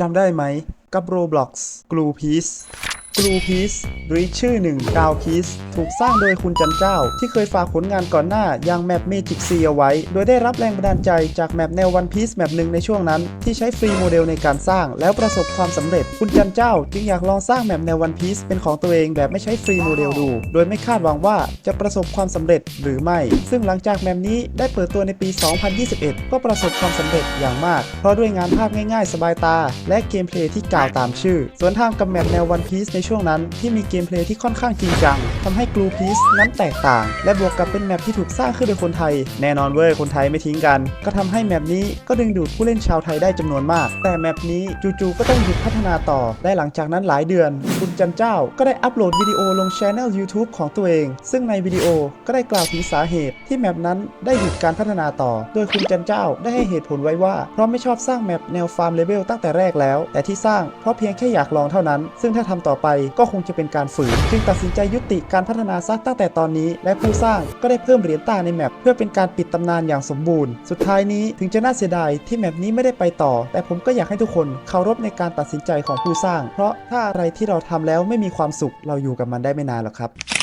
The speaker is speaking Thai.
จำได้ไหม กับ Roblox Glue Piece Glue Piece หรือชื่อหนึ่ง d a w Piece ถูกสร้างโดยคุณจันเจ้า ที่เคยฝากผลงานก่อนหน้าอย่างแมป Magic C เอาไว้ โดยได้รับแรงบันดาลใจจากแมปแนว One Piece แมปหนึ่งในช่วงนั้น ที่ใช้ฟรีโมเดลในการสร้างแล้วประสบความสำเร็จ คุณจันเจ้า จึงอยากลองสร้างแมปแนว One Piece เป็นของตัวเองแบบไม่ใช้ฟรีโมเดลดู โดยไม่คาดหวังว่าจะประสบความสำเร็จหรือไม่ ซึ่งหลังจากแมปนี้ได้เปิดตัวในปี 2021 ก็ประสบความสำเร็จอย่างมาก เพราะด้วยงานภาพง่าย ๆ สบายตา และเกมเพลย์ที่กล่าวตามชื่อ ส่วนทางกับแมปแนว One Piece ในช่วงนั้นที่มีเกมเพลย์ที่ค่อนข้างจริงจังทำให้ Glue Piece นั้นแตกต่าง และบวกกับเป็นแมปที่ถูกสร้างขึ้นโดยคนไทย แน่นอนเว้ยคนไทยไม่ทิ้งกัน ก็ทำให้แมปนี้ก็ดึงดูดผู้เล่นชาวไทยได้จำนวนมาก แต่แมปนี้จู่ๆก็ต้องหยุดพัฒนาต่อ และหลังจากนั้นหลายเดือน คุณจันเจ้าก็ได้อัปโหลดวิดีโอลงช anel YouTube ของตัวเอง ซึ่งในวิดีโอก็ได้กล่าวถึงสาเหตุที่แมปนั้นได้หยุดการพัฒนาต่อ โดยคุณจันเจ้าได้ให้เหตุผลไว้ว่า เพราะไม่ชอบสร้างแมปแนวฟาร์มเลเวลตั้งแต่แรกแล้ว แต่ที่สร้างเพราะเพียงแค่อยากลองเท่านั้น ซึ่งถ้าทำต่อไปก็คงจะเป็นการฝืนจึงตัดสินใจยุติการพัฒนาซักตั้งแต่ตอนนี้ และผู้สร้างก็ได้เพิ่มเหรียญตาในแมปเพื่อเป็นการปิดตำนานอย่างสมบูรณ์ สุดท้ายนี้ถึงจะน่าเสียดายที่แมปนี้ไม่ได้ไปต่อ แต่ผมก็อยากให้ทุกคนเคารพในการตัดสินใจของผู้สร้าง เพราะถ้าอะไรที่เราทำแล้วไม่มีความสุขเราอยู่กับมันได้ไม่นานหรอกครับ